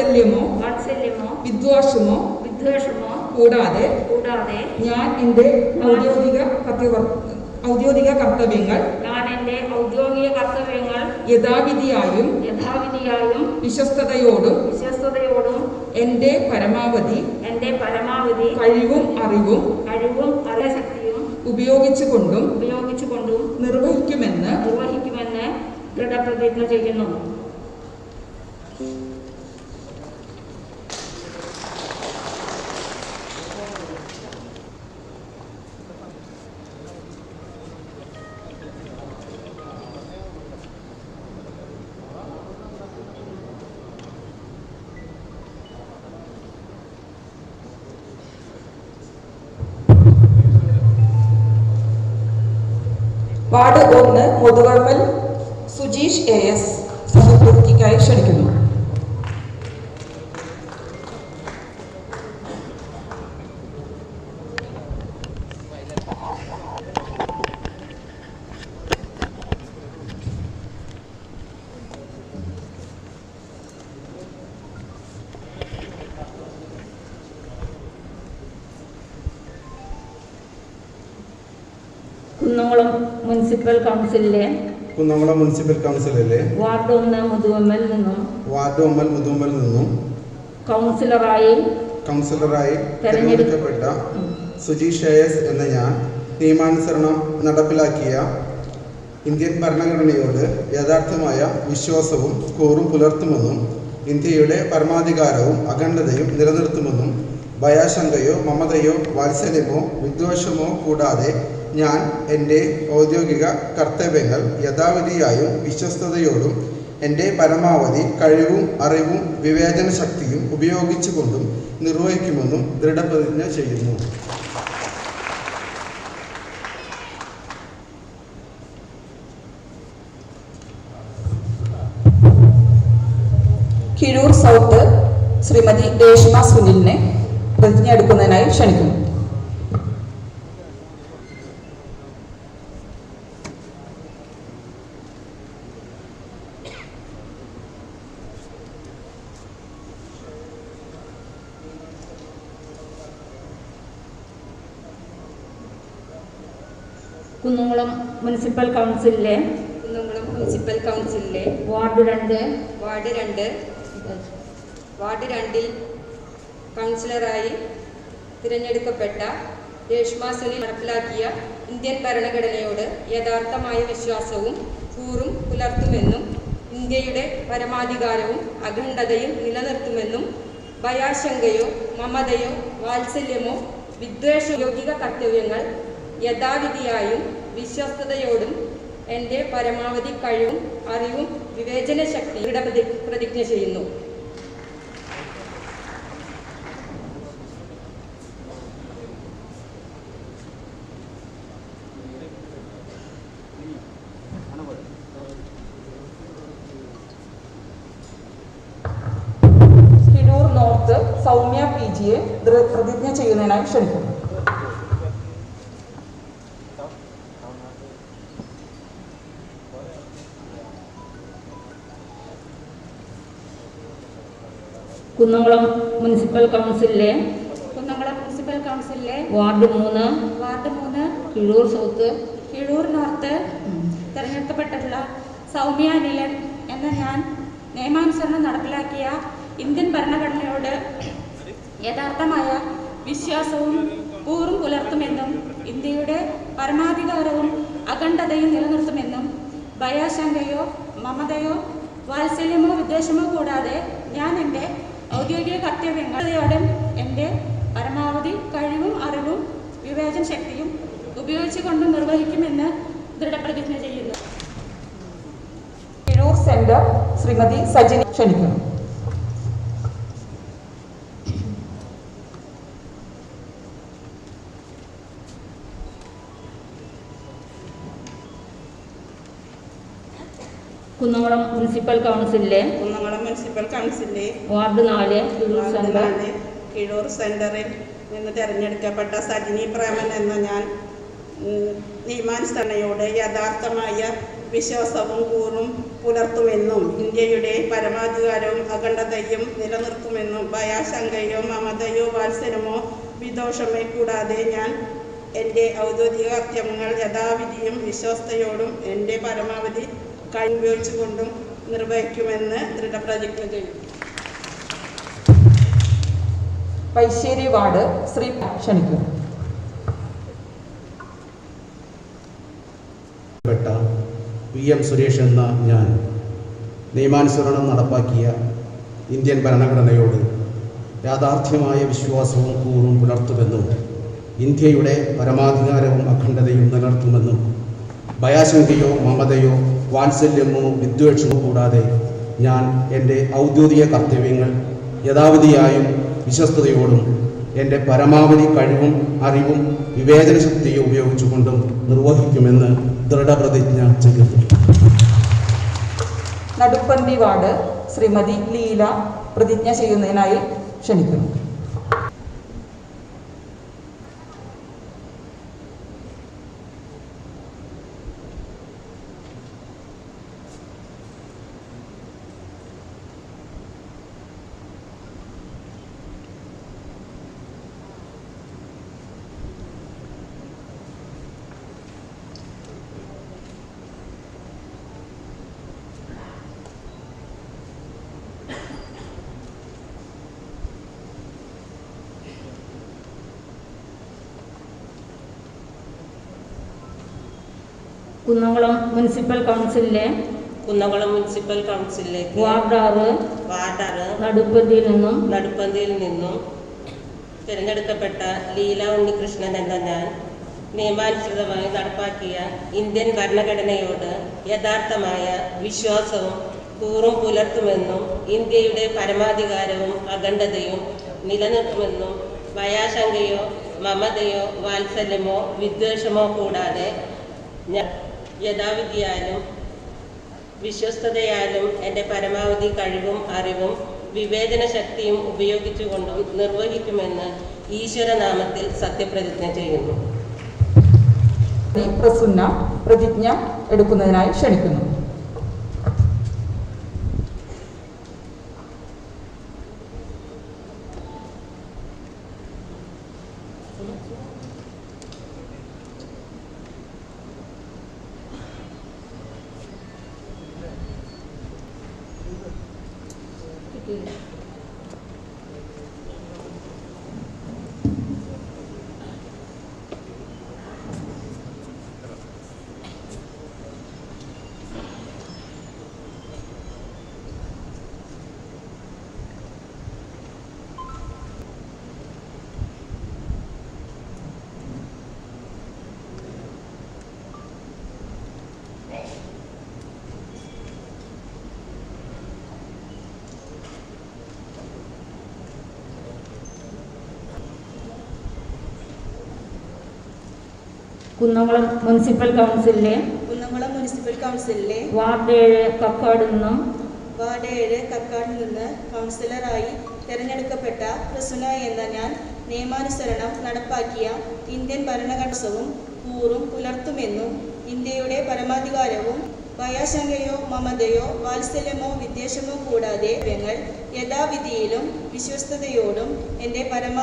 വാത്സല്യമോ വാത്സല്യമോ വിദ്വേഷമോ വിദ്വേഷമോ കൂടാതെ കൂടാതെ ഞാൻ എന്റെ ഔദ്യോഗിക ഔദ്യോഗിക കർത്തവ്യങ്ങൾ ഞാൻ എന്റെ ഔദ്യോഗിക കർത്തവ്യങ്ങൾ യഥാവിധിയായും യഥാവിധിയായും വിശ്വസ്തയോടും വിശ്വസ്തയോടും എന്റെ പരമാവധി എന്റെ പരമാവധി കഴിവും അറിവും കഴിവും അറിയശക്തിയും ഉപയോഗിച്ചുകൊണ്ടും ഉപയോഗിച്ചുകൊണ്ടും നിർവഹിക്കുമെന്ന് നിർവഹിക്കുമെന്ന് ദൃഢപ്രതിജ്ഞ ചെയ്യുന്നു. വാർഡ് ഒന്ന് മുതുകമ്മൽ സുജീഷ് എ എസ് സഹപ്രവൃത്തിക്കായി ക്ഷണിക്കുന്നു. കുന്നംകുളം മുനിസിപ്പൽ കൗൺസിലിലെ കുന്നംകുളം മുനിസിപ്പൽ കൗൺസിലിലെ വാർഡ് ഒന്ന് മുതുവമ്മൽ നിന്നും വാർഡ് ഒമ്പൽ മുതുമ്പൽ നിന്നും കൗൺസിലറായി കൗൺസിലറായി തെരഞ്ഞെടുക്കപ്പെട്ട സുജീഷ് ഷേയസ് എന്ന ഞാൻ നിയമാനുസരണം നടപ്പിലാക്കിയ ഇന്ത്യൻ ഭരണഘടനയോട് യഥാർത്ഥമായ വിശ്വാസവും കൂറും പുലർത്തുമെന്നും ഇന്ത്യയുടെ പരമാധികാരവും അഖണ്ഡതയും നിലനിർത്തുമെന്നും ഭയാശങ്കയോ മമതയോ വാത്സല്യമോ വിദ്വേഷമോ കൂടാതെ ഞാൻ എന്റെ ഔദ്യോഗിക കർത്തവ്യങ്ങൾ യഥാവിധിയായും വിശ്വസ്തയോടും എന്റെ പരമാവധി കഴിവും അറിവും വിവേചന ശക്തിയും ഉപയോഗിച്ചുകൊണ്ടും നിർവഹിക്കുമെന്നും ദൃഢപ്രതിജ്ഞ ചെയ്യുന്നു. കിഴൂർ സൗത്ത് ശ്രീമതി രേഷ്മ സുനിലിനെ പ്രതിജ്ഞ എടുക്കുന്നതിനായി ക്ഷണിക്കുന്നു. കുന്നംകുളം മുനിസിപ്പൽ കൗൺസിലിലെ കുന്നുംകുളം മുനിസിപ്പൽ കൗൺസിലിലെ വാർഡ് രണ്ട്. വാർഡ് രണ്ട്. വാർഡ് രണ്ടിൽ കൗൺസിലറായി തിരഞ്ഞെടുക്കപ്പെട്ട രേഷ്മ സുനിൽ നടപ്പിലാക്കിയ ഇന്ത്യൻ ഭരണഘടനയോട് യഥാർത്ഥമായ വിശ്വാസവും കൂറും പുലർത്തുമെന്നും ഇന്ത്യയുടെ പരമാധികാരവും അഖണ്ഡതയും നിലനിർത്തുമെന്നും ഭയാശങ്കയോ മമതയോ വാത്സല്യമോ വിദ്വേഷ യൗകിക കർത്തവ്യങ്ങൾ യഥാവിധിയായും വിശ്വസ്തയോടും എന്റെ പരമാവധി കഴിവും അറിവും വിവേചന ശക്തി പ്രതിജ്ഞ ചെയ്യുന്നു. സൗമ്യ പി ജിയെ പ്രതിജ്ഞ ചെയ്യുന്നതിനായി ക്ഷണിക്കുന്നു. കുന്നംകുളം മുനിസിപ്പൽ കൗൺസിലിലെ കുന്നംകുളം മുനിസിപ്പൽ കൗൺസിലിലെ വാർഡ് മൂന്ന് വാർഡ് മൂന്ന് കിഴൂർ സൗത്ത്. കിഴൂർ നോർത്ത്. തിരഞ്ഞെടുക്കപ്പെട്ടിട്ടുള്ള സൗമ്യ അനിലൻ എന്ന ഞാൻ നിയമാനുസരണം നടപ്പിലാക്കിയ ഇന്ത്യൻ ഭരണഘടനയോട് യഥാർത്ഥമായ വിശ്വാസവും കൂറും പുലർത്തുമെന്നും ഇന്ത്യയുടെ പരമാധികാരവും അഖണ്ഡതയും നിലനിർത്തുമെന്നും ഭയാശങ്കയോ മമതയോ വാത്സല്യമോ വിദ്വേഷമോ കൂടാതെ ഞാൻ എന്റെ ഔദ്യോഗിക കർത്തവ്യങ്ങളോടും എന്റെ പരമാവധി കഴിവും അറിവും വിവേചന ശക്തിയും ഉപയോഗിച്ചുകൊണ്ട് നിർവഹിക്കുമെന്ന് ദൃഢപ്രതിജ്ഞ ചെയ്യുന്നു. ശ്രീമതി സജിനി ക്ഷണിക്കുന്നു. കുന്നംകുളം മുനിസിപ്പൽ കൗൺസിലിലെ കുന്നംകുളം മുനിസിപ്പൽ കൗൺസിലിലെ വാർഡ് നാല് കിഴൂർ സെന്ററിൽ കിഴൂർ നിന്ന് തിരഞ്ഞെടുക്കപ്പെട്ട സജിനി പ്രേമൻ എന്ന ഞാൻ നിയമാനുസരണയോട് യഥാർത്ഥമായ വിശ്വാസവും കൂറും പുലർത്തുമെന്നും ഇന്ത്യയുടെ പരമാധികാരവും അഖണ്ഡതയും നിലനിർത്തുമെന്നും ഭയാശങ്കയോ മമതയോ വാത്സരമോ വിദോഷമേ കൂടാതെ ഞാൻ എന്റെ ഔദ്യോഗിക കർത്തവ്യങ്ങൾ യഥാവിധിയും വിശ്വസ്തയോടും എന്റെ പരമാവധി കഴിവുപയോഗിച്ചുകൊണ്ടും നിർവഹിക്കുമെന്ന് ദൃഢപ്രതിജ്ഞ ചെയ്യും പൈശ്ശേരി വാർഡ് ശ്രീ ക്ഷണിക്കുന്നു. വി എം സുരേഷ് എന്ന ഞാൻ നിയമാനുസരണം നടപ്പാക്കിയ ഇന്ത്യൻ ഭരണഘടനയോട് യാഥാർത്ഥ്യമായ വിശ്വാസവും കൂറും പുലർത്തുമെന്നും ഇന്ത്യയുടെ പരമാധികാരവും അഖണ്ഡതയും നിലനിർത്തുമെന്നും ഭയാശങ്കയോ മമതയോ വാത്സല്യമോ വിദ്വേഷമോ കൂടാതെ ഞാൻ എന്റെ ഔദ്യോഗിക കർത്തവ്യങ്ങൾ യഥാവിധിയായും വിശ്വസ്തയോടും എന്റെ പരമാവധി കഴിവും അറിവും വിവേചന ശക്തിയും ഉപയോഗിച്ചുകൊണ്ടും നിർവഹിക്കുമെന്ന് ദൃഢപ്രതിജ്ഞ ചെയ്യുന്നു. നടുപ്പന്തി വാർഡ് ശ്രീമതി ലീല പ്രതിജ്ഞ ചെയ്യുന്നതിനായി ക്ഷണിക്കുന്നു. കുന്നംകുളം മുനിസിപ്പൽ കൗൺസിലിലെ കുന്നംകുളം മുനിസിപ്പൽ കൗൺസിലിലേക്ക് വാർഡ് ആറ് വാർഡ് ആറ് നടുപ്പന്തിയിൽ നിന്നും നടുപ്പന്തിയിൽ നിന്നും തിരഞ്ഞെടുക്കപ്പെട്ട ലീല ഉണ്ണികൃഷ്ണൻ എന്ന ഞാൻ നിയമാനുസൃതമായി നടപ്പാക്കിയ ഇന്ത്യൻ ഭരണഘടനയോട് യഥാർത്ഥമായ വിശ്വാസവും കൂറും പുലർത്തുമെന്നും ഇന്ത്യയുടെ പരമാധികാരവും അഖണ്ഡതയും നിലനിർത്തുമെന്നും ഭയാശങ്കയോ മമതയോ വാത്സല്യമോ വിദ്വേഷമോ കൂടാതെ ഞാൻ യഥാവിധിയാലും വിശ്വസ്തതയാലും എന്റെ പരമാവധി കഴിവും അറിവും വിവേചന ശക്തിയും ഉപയോഗിച്ചുകൊണ്ടും നിർവഹിക്കുമെന്ന് ഈശ്വരനാമത്തിൽ സത്യപ്രതിജ്ഞ ചെയ്യുന്നു. പ്രസുന്ന പ്രതിജ്ഞ എടുക്കുന്നതിനായി ക്ഷണിക്കുന്നു. 对 കുന്നംകുളം മുനിസിപ്പൽ കൗൺസിലിലെ കുന്നംകുളം മുനിസിപ്പൽ കൗൺസിലിലെ വാർഡ് ഏഴ് കക്കാട് നിന്നും വാർഡ് ഏഴ് കക്കാട് നിന്ന് കൗൺസിലറായി തിരഞ്ഞെടുക്കപ്പെട്ട പ്രസുന എന്ന ഞാൻ നിയമാനുസരണം നടപ്പാക്കിയ ഇന്ത്യൻ ഭരണഘടനവും കൂറും പുലർത്തുമെന്നും ഇന്ത്യയുടെ പരമാധികാരവും ഭയാശങ്കയോ മമതയോ വാത്സല്യമോ വിദ്വേഷമോ കൂടാതെ ഞങ്ങൾ യഥാവിധിയിലും വിശ്വസ്തയോടും എന്റെ പരമാവധി